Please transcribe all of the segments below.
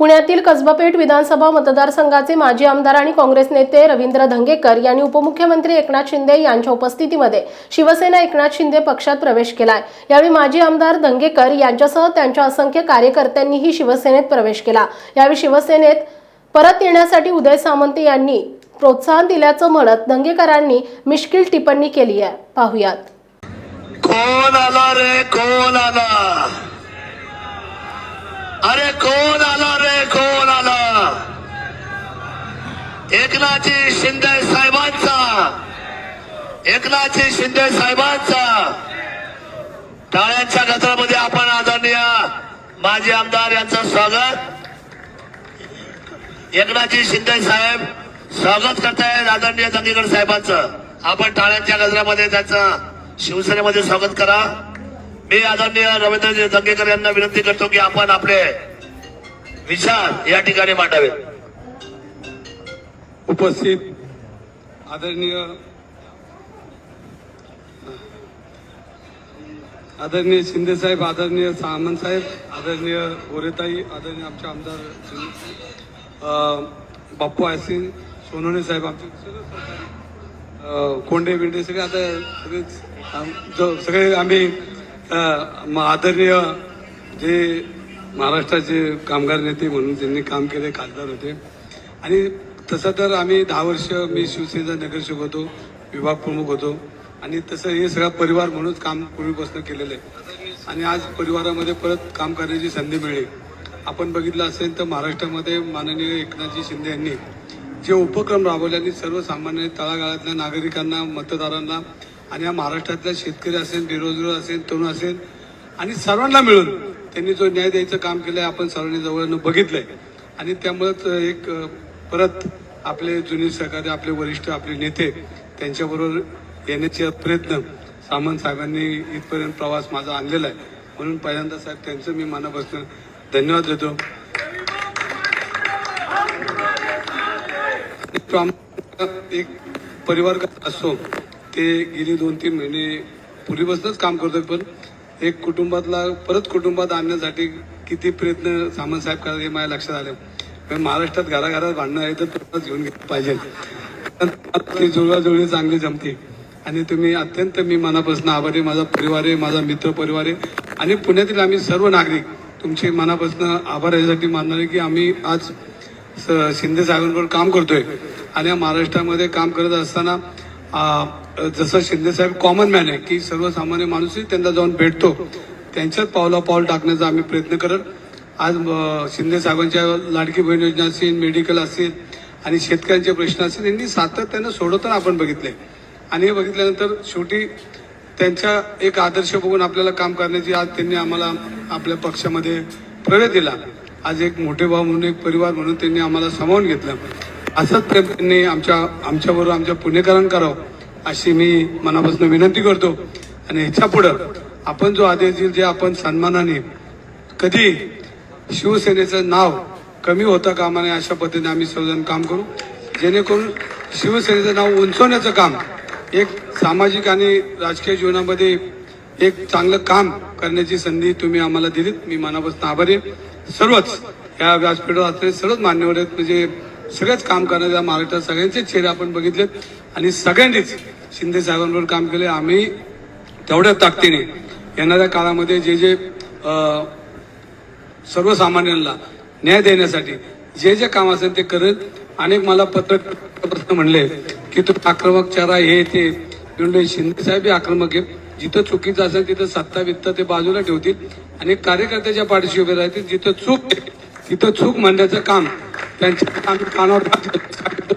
पुण्यातील कसबापेठ विधानसभा मतदारसंघाचे माजी आमदार आणि काँग्रेस नेते रवींद्र धंगेकर यांनी उपमुख्यमंत्री एकनाथ शिंदे यांच्या उपस्थितीमध्ये शिवसेना एकनाथ शिंदे पक्षात प्रवेश केलाय. यावेळी माजी आमदार धंगेकर यांच्यासह त्यांच्या असंख्य कार्यकर्त्यांनीही शिवसेनेत प्रवेश केला. यावेळी शिवसेनेत परत येण्यासाठी उदय सामंत यांनी प्रोत्साहन दिल्याचं म्हणत दंगेकरांनी मिश्किल टिप्पणी केली आहे. पाहुयात. कोण आला रे? कोण आला? अरे कोण आला रे कोण आला एकनाथजी शिंदे साहेबांचा. एकनाथजी शिंदे साहेबांचा. टाळ्यांच्या गजरामध्ये आपण आदरणीय माजी आमदार यांचं स्वागत. एकनाथजी शिंदे साहेब स्वागत करतायत आदरणीय दंगेकर साहेबांचं. आपण टाळ्यांच्या गजरामध्ये त्यांचं शिवसेनेमध्ये स्वागत करा. मी आदरणीय रवींद्रजी दंगेकर यांना विनंती करतो की आपण आपले विचार या ठिकाणी मांडावेत. उपस्थित आदरणीय आदरणीय शिंदे साहेब आदरणीय सामंत साहेब आदरणीय गोरेताई आदरणीय आमचे आमदार बाप्पू आयसिंग सोनवणे साहेब आमचे कोंडे बिंडे सगळे आता सगळेच सगळे आम्ही म- आदरणीय जे महाराष्ट्राचे कामगार नेते म्हणून त्यांनी काम केले खासदार होते. आणि तसं तर आम्ही दहा वर्ष मी शिवसेनेचा नगरसेवक होतो विभाग प्रमुख होतो. आणि तसं हे सगळा परिवार म्हणूनच काम पूर्वीपासून केलेलं आहे. आणि आज परिवारामध्ये परत काम करण्याची संधी मिळेल. आपण बघितलं असेल तर महाराष्ट्रामध्ये माननीय एकनाथजी शिंदे यांनी जे उपक्रम राबवले आणि सर्वसामान्य तळागाळातल्या नागरिकांना मतदारांना आणि या महाराष्ट्रातल्या शेतकरी असेल बेरोजगार असेल तरुण असेल आणि सर्वांना मिळून त्यांनी जो न्याय द्यायचं काम केलं आहे आपण सर्वांनी जवळनं बघितलंय. आणि त्यामुळेच एक परत आपले जुने सहकारी आपले वरिष्ठ आपले नेते त्यांच्याबरोबर येण्याचे प्रयत्न सामंत साहेबांनी इथपर्यंत प्रवास माझा आणलेला आहे. म्हणून पहिल्यांदा साहेब त्यांचं मी मनापासून धन्यवाद देतो. एक परिवार असो असतो ते गेली दोन तीन महिने पूर्वीपासूनच काम करतोय पण एक कुटुंबातला परत कुटुंबात आणण्यासाठी किती प्रयत्न सामंत साहेब करतात हे माझ्या लक्षात आलं. कारण महाराष्ट्रात घराघरात भांडणं आहे तर तुम्हालाच घेऊन घेतलं पाहिजे. ती जुळवाजुळवी चांगली जमते. आणि तुम्ही अत्यंत मी मनापासून आभारी माझा परिवार आहे माझा मित्र परिवार आहे. आणि पुण्यातील आम्ही सर्व नागरिक तुमचे मनापासून आभार यासाठी मानणार आहे की आम्ही आज स- शिंदे साहेबांवर काम करतोय. आणि या महाराष्ट्रामध्ये काम करत असताना जसं शिंदे साहेब कॉमन मॅन आहे की सर्वसामान्य माणूसही त्यांना जाऊन भेटतो. त्यांच्यात पावला पाऊल टाकण्याचा आम्ही प्रयत्न करत आज शिंदे साहेबांच्या लाडकी बहीण योजना असेल मेडिकल असेल आणि शेतकऱ्यांचे प्रश्न असतील यांनी सातत्यानं सोडवताना आपण बघितले आणि हे बघितल्यानंतर शेवटी त्यांच्या एक आदर्श बघून आपल्याला काम करण्याची आज त्यांनी आम्हाला आपल्या पक्षामध्ये प्रवेश दिला. आज एक मोठे भाऊ म्हणून एक परिवार म्हणून त्यांनी आम्हाला सामावून घेतलं. असंच प्रेम त्यांनी आमच्या आमच्याबरोबर आमच्या पुण्यकरण करावं अशी मी मनापासून विनंती करतो. आणि ह्याच्या पुढं आपण जो आदेश देईल जे आपण सन्मानाने कधी शिवसेनेचं नाव कमी होता कामा नये अशा पद्धतीने आम्ही सर्वजण काम करू. जेणेकरून शिवसेनेचं नाव उंचवण्याचं काम एक सामाजिक आणि राजकीय जीवनामध्ये एक चांगलं काम करण्याची संधी तुम्ही आम्हाला दिलीत. मी मनापासून आभारी सर्वच या व्यासपीठावर असलेले सर्वच मान्यवर आहेत. म्हणजे सगळेच काम करणाऱ्या महाराष्ट्रात सगळ्यांचे चेहरे आपण बघितलेत. आणि सगळ्यांनीच शिंदे साहेबांवर काम केले आम्ही तेवढ्या ताकदीने येणाऱ्या काळामध्ये जे जे सर्वसामान्यांना न्याय देण्यासाठी जे जे काम असेल ते करेल अनेक मला पत्र प्रश्न म्हणले की तो आक्रमक चारा हे ते शिंदे साहेब हे आक्रमक आहे जिथं चुकीचं असेल तिथं सत्ता वित्त ते बाजूला ठेवतील. आणि कार्यकर्त्याच्या पाठीशी उभे राहतील. जिथं चूक तिथं चूक म्हणण्याचं काम. त्यांच्या कानावर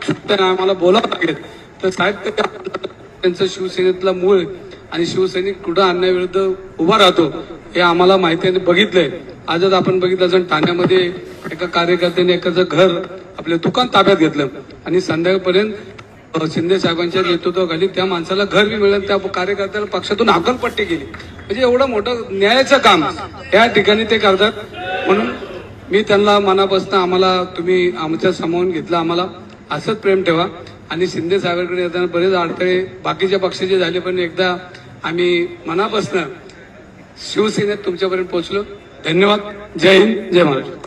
चूक आम्हाला बोलावं लागेल. तर साहेब त्यांचं शिवसेनेतला मूळ आणि शिवसैनिक कुठं अन्यायाविरुद्ध उभा राहतो हे आम्हाला माहिती आहे आणि बघितलंय. आजच आपण बघितलं जण ठाण्यामध्ये एका कार्यकर्त्याने एकाचं घर आपलं दुकान ताब्यात घेतलं. आणि संध्याकाळपर्यंत शिंदे साहेबांच्या नेतृत्वाखाली त्या माणसाला घर बी मिळेल त्या कार्यकर्त्याला पक्षातून हकलपट्टी केली. म्हणजे एवढं मोठं न्यायाचं काम. या ठिकाणी ते करतात. म्हणून मी त्यांना मनापासून आम्हाला तुम्ही आमच्या सामावून घेतलं आम्हाला. असंच प्रेम ठेवा. आणि शिंदे साहेबांकडे येताना बरेच अडथळे बाकीच्या पक्षाचे झाले पण एकदा आम्ही मनापासनं शिवसेनेत तुमच्यापर्यंत पोहोचलो. धन्यवाद. जय हिंद. जय महाराष्ट्र.